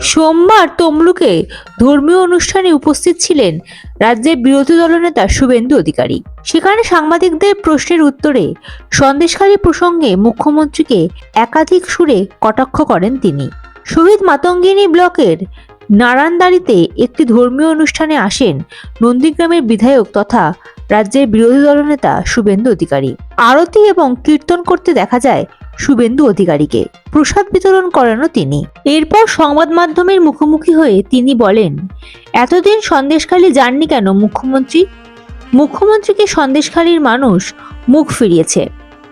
সোমবার তমলুকে ধর্মীয় অনুষ্ঠানে উপস্থিত ছিলেন রাজ্যের বিরোধী দলনেতা শুভেন্দু অধিকারী। সেখানে সাংবাদিকদের প্রশ্নের উত্তরে সন্দেশখালী প্রসঙ্গে মুখ্যমন্ত্রীকে একাধিক সুরে কটাক্ষ করেন তিনি। শহীদ মাতঙ্গিনী ব্লকের নারায়ণদারিতে একটি ধর্মীয় অনুষ্ঠানে আসেন নন্দীগ্রামের বিধায়ক তথা রাজ্যের বিরোধী দলনেতা শুভেন্দু অধিকারী। আরতি এবং কীর্তন করতে দেখা যায় শুভেন্দু অধিকারীকে। প্রসাদ বিতরণ করানো তিনি। এরপর সংবাদ মাধ্যমের মুখোমুখি হয়ে তিনি বলেন, এতদিন সন্দেশখালী যাননি কেন মুখ্যমন্ত্রী? মুখ্যমন্ত্রীকে সন্দেশখালীর মানুষ মুখ ফিরিয়েছে।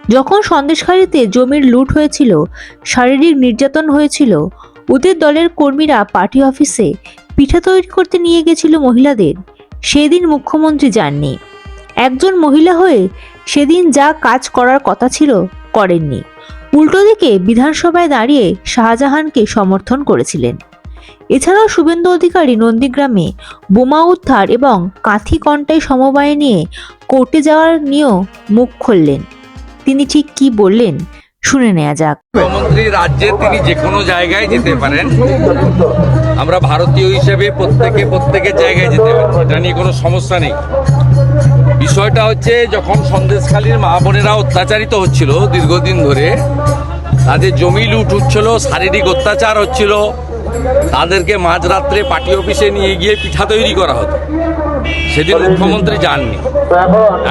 যখন সন্দেশখালীতে জমির লুট হয়েছিল, শারীরিক নির্যাতন হয়েছিল, ওদের দলের কর্মীরা পার্টি অফিসে পিঠা তৈরি করতে নিয়ে গেছিল মহিলাদের, সেদিন মুখ্যমন্ত্রী যাননি। একজন মহিলা হয়ে সেদিন যা কাজ করার কথা ছিল করেননি। উল্টো দিকে বিধানসভায় দাঁড়িয়ে শাহজাহানকে সমর্থন করেছিলেন। এছাড়াও শুভেন্দু অধিকারী নন্দীগ্রামে বোমা উদ্ধার এবং কাঁথি কন্টাই সমবায় নিয়ে কোর্টে যাওয়ার নিয়েও মুখ খুললেন। তিনি ঠিক কি বললেন শুনে নেওয়া যাক। মুখ্যমন্ত্রী রাজ্যে তিনি যে কোনো জায়গায় যেতে পারেন। আমরা ভারতীয় হিসেবে প্রত্যেকে প্রত্যেকের জায়গায় যেতে পারি। এটা নিয়ে কোনো সমস্যা নেই। বিষয়টা হচ্ছে যখন সন্দেশখালীর মা বোনেরা অত্যাচারিত হচ্ছিল দীর্ঘদিন ধরে, তাদের জমি লুট হচ্ছিল, শারীরিক অত্যাচার হচ্ছিল, তাদেরকে মাঝরাত্রে পার্টি অফিসে নিয়ে গিয়ে পিঠা তৈরি করা হতো। সেদিন মুখ্যমন্ত্রী যাননি।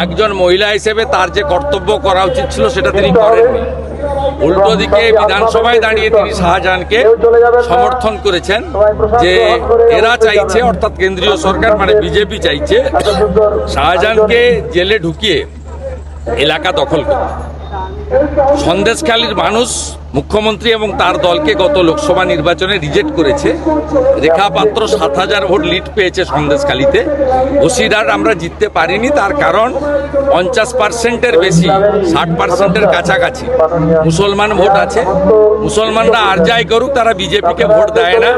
একজন মহিলা হিসেবে তার যে কর্তব্য করা উচিত ছিল, সেটা তিনি করেননি। উল্টো দিকে বিধানসভায় দাঁড়িয়ে তিনি শাহজাহানকে সমর্থন করেছেন যে এরা চাইছে অর্থাৎ কেন্দ্রীয় সরকার মানে বিজেপি চাইছে শাহজাহানকে জেলে ঢুকিয়ে এলাকা দখল করতে। সন্দেশখালীর মানুষ মুখ্যমন্ত্রী এবং তার দলকে গত লোকসভা নির্বাচনে রিজেক্ট করেছে। রেখা পাত্র সাত হাজার ভোট লিড পেয়েছে সন্দেশখালীতে। বসিরহাট আমরা জিততে পারিনি, তার কারণ পঞ্চাশ পার্সেন্টের বেশি, ষাট পার্সেন্টের কাছাকাছি। মুসলমান ভোট আছে। মুসলমানরা আর যাই করুক, তারা বিজেপিকে ভোট দেয় না,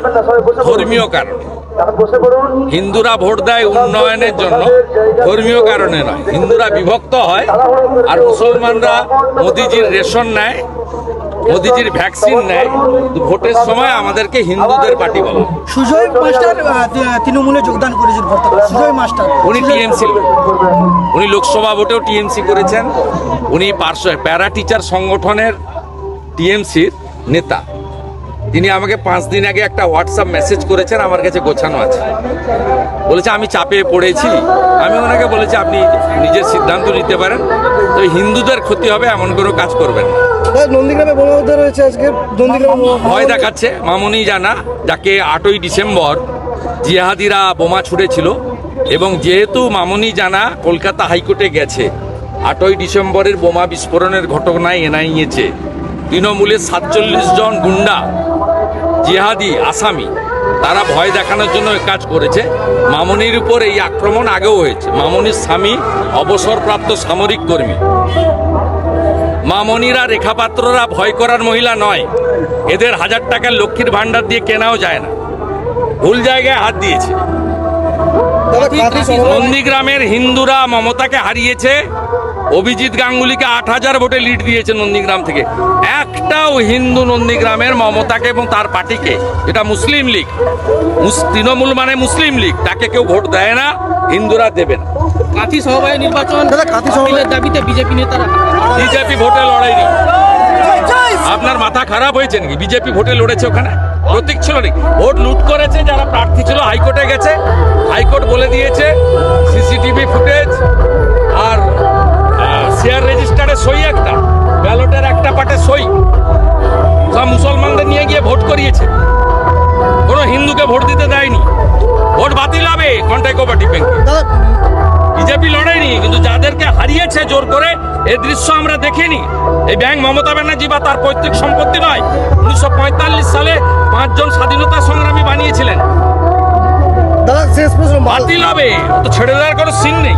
ধর্মীয় কারণে। হিন্দুরা ভোট দেয় উন্নয়নের জন্য, ধর্মীয় কারণে নয়। হিন্দুরা বিভক্ত হয় আর মুসলমানরা মোদিজির রেশন নেয়। মোদিজির ভ্যাকসিন নেয় তো ভোটের সময় আমাদেরকে হিন্দুদের পার্টি বলে। সুজয় মাস্টার তৃণমূলে যোগদান করেছেন সুজয় মাস্টার। উনি টিএমসি উনি লোকসভা ভোটেও টিএমসি করেছেন। উনি পার্শ্ব প্যারা টিচার সংগঠনের টিএমসির নেতা। তিনি আমাকে পাঁচ দিন আগে একটা হোয়াটসঅ্যাপ মেসেজ করেছেন আমার কাছে গোছানো আছে। বলেছে আমি চাপে পড়েছি। আমি ওনাকে বলেছি আপনি নিজের সিদ্ধান্ত নিতে পারেন। তো হিন্দুদের ক্ষতি হবে এমন কোনো কাজ করবেন না। নন্দীগ্রামে বোমা উদ্ধার হয়েছে আজকে। নন্দীগ্রামে ভয় দেখাচ্ছে মামনি জানা যাকে আটই ডিসেম্বর জিহাদিরা বোমা ছুড়েছিল এবং যেহেতু মামনি জানা কলকাতা হাইকোর্টে গেছে আটই ডিসেম্বরের বোমা বিস্ফোরণের ঘটনায় এনআইএছে তৃণমূলের সাতচল্লিশ জন গুন্ডা জিহাদি আসামি তারা ভয় দেখানোর জন্য কাজ করেছে। মামনির উপর এই আক্রমণ আগেও হয়েছে। মামনির স্বামী অবসরপ্রাপ্ত সামরিক কর্মী। মামনিরা রেখাপাত্ররা ভয় করার মহিলা নয়। এদের হাজার টাকার লক্ষ্মীর ভাণ্ডার দিয়ে কেনাও যায় না। ভুল জায়গায় হাত দিয়েছে। নন্দীগ্রামের হিন্দুরা মমতাকে হারিয়েছে। অভিজিৎ গাঙ্গুলিকে আট হাজার ভোটে লিড দিয়েছে নন্দীগ্রাম থেকে। একটাও হিন্দু নন্দীগ্রামের মমতাকে এবং তার পার্টিকে এটা মুসলিম লীগ। তৃণমূল মানে মুসলিম লীগ তাকে কেউ ভোট দেয় না হিন্দুরা দেবে না। কাঁথি সমবায় নির্বাচন কাঁথি বাতিলের দাবিতে বিজেপি নেতারা বিজেপি ভোটে লড়াই নেই। আপনার মাথা খারাপ হয়েছে নাকি? বিজেপি ভোটে লড়েছে ওখানে? প্রতীক ছিল নাকি? ভোট লুট করেছে যারা প্রার্থী ছিল হাইকোর্টে গেছে। হাইকোর্ট বলে দিয়েছে সিসিটিভি ফুটেজ শেয়ার রেজিস্টারে সই একটা ব্যালটের একটা পাটে সই। সব মুসলমানদের নিয়ে গিয়ে ভোট করিয়েছে। কোনো হিন্দুকে ভোট দিতে দেয়নি। ভোট বাতিল হবে কন্টাই কোপারেটিভ ব্যাংকে। বিজেপি লড়াইনি কিন্তু যাদেরকে হারিয়েছে জোর করে এই দৃশ্য আমরা দেখিনি। এই ব্যাংক মমতা ব্যানার্জি বা তার পৈতৃক সম্পত্তি নয় উনিশশো পঁয়তাল্লিশ সালে পাঁচজন স্বাধীনতা সংগ্রামী বানিয়েছিলেন। দাদা শেষ প্রশ্ন বাতিল হবে তো ছেড়ে দেওয়ার কোনো সিন নেই।